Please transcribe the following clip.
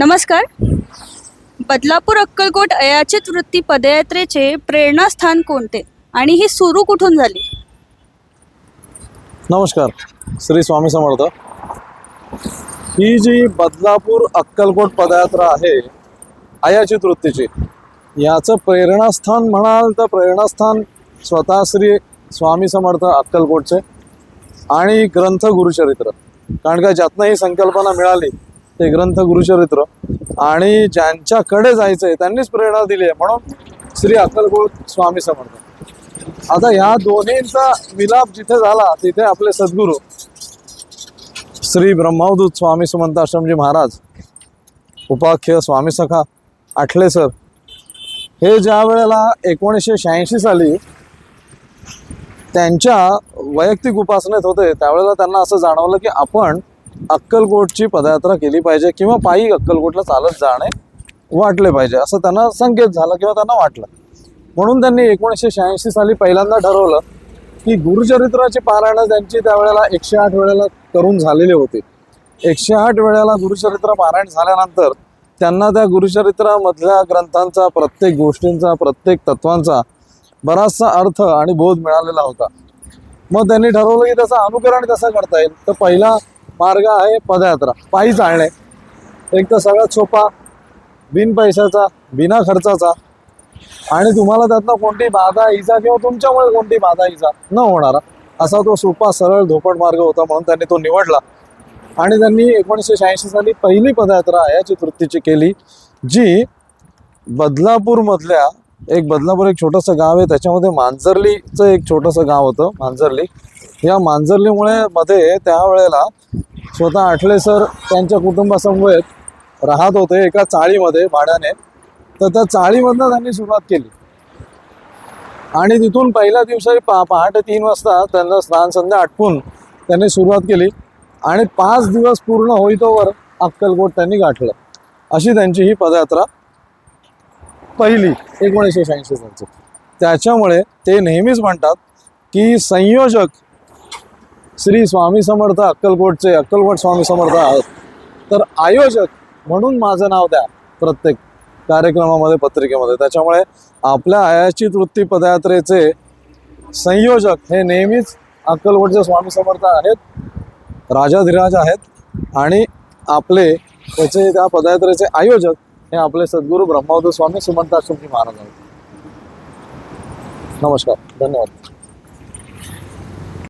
नमस्कार. बदलापूर अक्कलकोट अयाचित वृत्ती पदयात्रेचे प्रेरणास्थान कोणते आणि ही सुरू कुठून झाली? नमस्कार श्री स्वामी समर्थ. ही जी बदलापूर अक्कलकोट पदयात्रा आहे अयाचित वृत्तीची याचं प्रेरणास्थान म्हणाल तर प्रेरणास्थान स्वतः श्री स्वामी समर्थ अक्कलकोटचे आणि ग्रंथ गुरुचरित्र. कारण का ज्यातनं ही संकल्पना मिळाली ते ग्रंथ गुरुचरित्र आणि ज्यांच्याकडे जायचं आहे त्यांनीच प्रेरणा दिली आहे. म्हणून श्री अक्कलकोट स्वामी समर्थ. आता ह्या दोन्हींचा मिलाप जिथे झाला तिथे आपले सद्गुरू श्री ब्रह्मावधूत स्वामी सुमंत आश्रमजी महाराज उपाख्य स्वामी सखा आठले सर हे ज्या वेळेला एकोणीसशे शहाऐंशी साली त्यांच्या वैयक्तिक उपासनेत होते त्यावेळेला त्यांना असं जाणवलं की आपण अक्कलकोटची पदयात्रा केली पाहिजे किंवा पायी अक्कलकोटला चालत जाणे वाटले पाहिजे असं त्यांना संकेत झाला किंवा त्यांना वाटलं. म्हणून त्यांनी एकोणीसशे शहाऐंशी साली पहिल्यांदा ठरवलं की गुरुचरित्राची पारायणं त्यांची त्यावेळेला एकशे आठ वेळेला करून झालेली होती. एकशे आठ वेळेला गुरुचरित्र पारायण झाल्यानंतर त्यांना त्या गुरुचरित्रामधल्या ग्रंथांचा प्रत्येक गोष्टींचा प्रत्येक तत्वांचा बराचसा अर्थ आणि बोध मिळालेला होता. मग त्यांनी ठरवलं की त्याचं अनुकरण कसं करता येईल? तर पहिला मार्ग आहे पदयात्रा पायी चालणे. एक तर सगळ्यात सोपा बिन पैशाचा बिना खर्चाचा. आणि तुम्हाला त्यातनं कोणती बाधा इजा किंवा तुमच्यामुळे कोणती बाधा इजा न होणारा असा तो सोपा सरळ धोपट मार्ग होता म्हणून त्यांनी तो निवडला. आणि त्यांनी एकोणीसशे शहाऐंशी साली पहिली पदयात्रा याची वृत्तीची केली जी बदलापूरमधल्या एक बदलापूर एक छोटंसं गाव आहे त्याच्यामध्ये मांजर्लीचं एक छोटंसं गाव होतं मांजर्ली. या मांजर्लीमुळे मध्ये त्यावेळेला स्वतः आठले सर त्यांच्या कुटुंबासमवेत राहत होते एका चाळीमध्ये भाड्याने. तर त्या चाळीमधनं त्यांनी सुरुवात केली. आणि तिथून पहिल्या दिवशी पा पहाटे तीन वाजता त्यांना स्नान संध्या आटपून त्यांनी सुरुवात केली. आणि पाच दिवस पूर्ण होईतोवर अक्कलकोट त्यांनी गाठलं. अशी त्यांची ही पदयात्रा पहिली एकोणीसशे शहाऐंशी त्यांची त्याच्यामुळे ते नेहमीच म्हणतात की संयोजक श्री स्वामी समर्थ अक्कलकोटचे अक्कलकोट स्वामी समर्थ आहेत. तर आयोजक म्हणून माझं नाव द्या प्रत्येक कार्यक्रमामध्ये पत्रिकेमध्ये. त्याच्यामुळे आपल्या आयाचित वृत्ती पदयात्रेचे संयोजक हे नेहमीच अक्कलकोटचे स्वामी समर्थ आहेत राजाधिराज आहेत आणि आपले त्याचे त्या पदयात्रेचे आयोजक हे आपले सद्गुरू ब्रह्मावध स्वामी सुमंताश्रमजी महाराज आहेत. नमस्कार धन्यवाद.